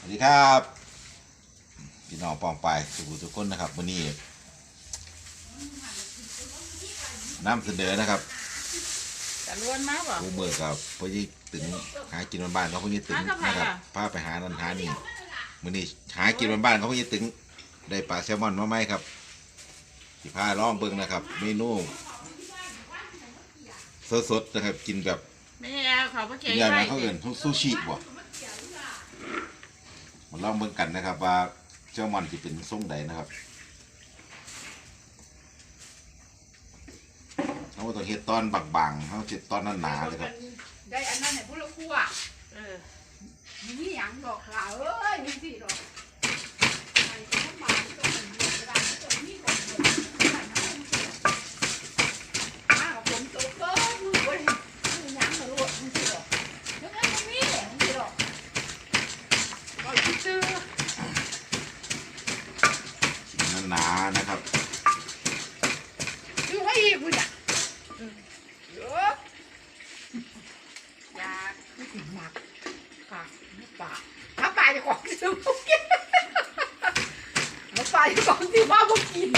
สวัสดีครับพี่น้องปองไปายสุขุทุกคนนะครับวันนี้น้ำเสนอนะครับจะล้วนมากบ่ผู้เบิกกับพ่อยี่ตึงหากินบ้านๆเขาพ่อยี่ตึงหากับใครนะครับอะพาไปหานันหานี่วันนี้หากินบ้านๆเขาพ่อยี่ตึงได้ปลาแซลมอนมาไหมครับที่พาล่องเบิ่งนะครับเมนูสดๆนะครับกินแบบไม่ใช่แล้วเขาเมื่อกิกี้นอย่างไรไว้เขาเอื่นทุกซูชิบ่ มาลองเบิ่งกันนะครับ ว่าเจ้ามันจะเป็นทรงใดนะครับเขาต้องเฮ็ดตอนบางๆเขาเฮ็ดตอนหนาๆเลยครับ ได้อันนั้นให้ผู้ละคั่วเออมีอย่างดอกหล่าเอ้ยมีสิดอกไปก็มาก็มันเดือดร้อนก็มีดอกเดือดร้อนมากับผมโตเกินมือบ่ได้มือหยังมาลวกมีสิดอกยังไงมันมีแหละมีสิดอกก็คิดซื้อ ชิ้นหนาๆนะครับ ซื้อให้อีกกูจ้ะเยอะ อยาก ไม่ถึงหนักค่ะไม่ป่าถ้าป่า จะของซื้อมากินถ้าป่าจะของซื้อมาบ่กิน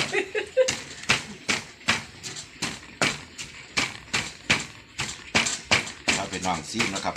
ถ้าเป็นน้องซีมนะครับ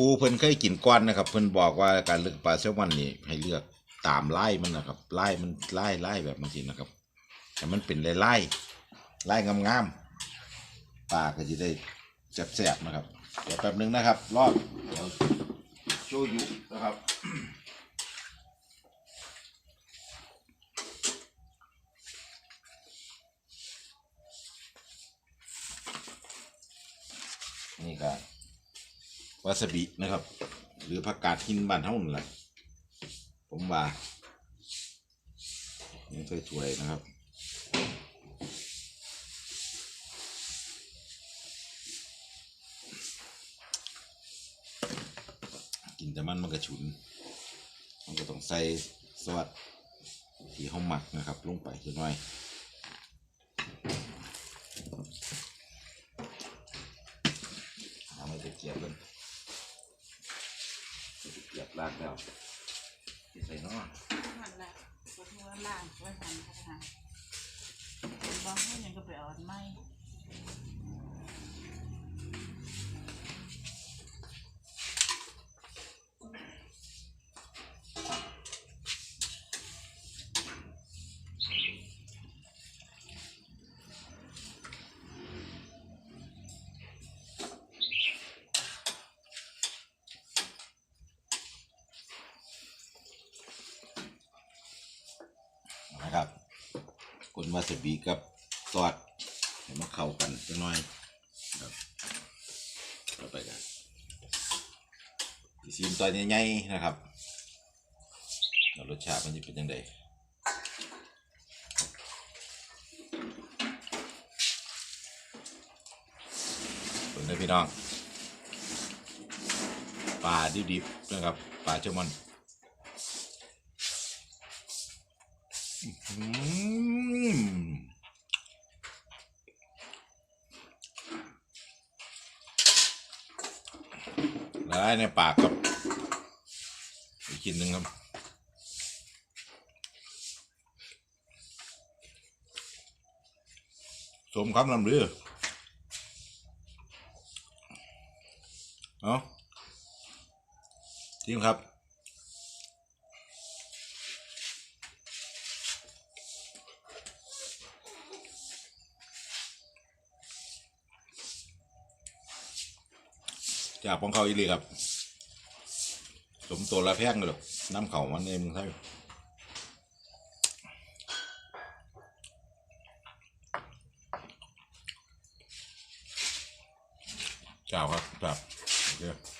ผู้เพิ่นเคยกินก้อนนะครับ เพิ่นบอกว่าการเลือกปลาแซลมอนนี่ให้เลือกตามไล่มันนะครับไล่มันไล่ไล่แบบบางทีนะครับแต่มันเป็นไล่ไล่ไล่งามๆปลาก็จะได้แซ่บๆนะครับ เดี๋ยวแป๊บนึงนะครับ รอบเดี๋ยวโชยุนะครับนี่ก็ วาซาบินะครับ หรือผักกาดหินบ้านเท่านั่นแหละผมว่านี่ถ้วยนะครับ กินแต่มันมันก็ฉุน มันก็ต้องใส่ซอสที่เขาหมักนะครับ ลงไปจักหน่อยเอาไม่ตะเกียบกัน ลากแล้วใส่น้อหันละปวดหัวล่างไว้หันเข้างท่าเป็นบ้องให้ยังก็ไปเอ่อนไม้ นะครับกลวาซาบิกับซอสให้มันเข้ากันจังหน่อยครับต่อไปกันซีมตัวใหญ่ๆนะครับแล้วรสชาติมันจะเป็นยังไงเป็นไงพี่น้องปลาดิบๆนะครับปลาเชมอน อืมแล้วในปากครับ อีกกินหนึ่งครับ สมคำลำเรือเอาจริงครับ จากของเขาอีหลีครับ สมตัวละแพงเลยหรอกน้ำเขามันเองมึงใช่เจ้าครับครับโอเค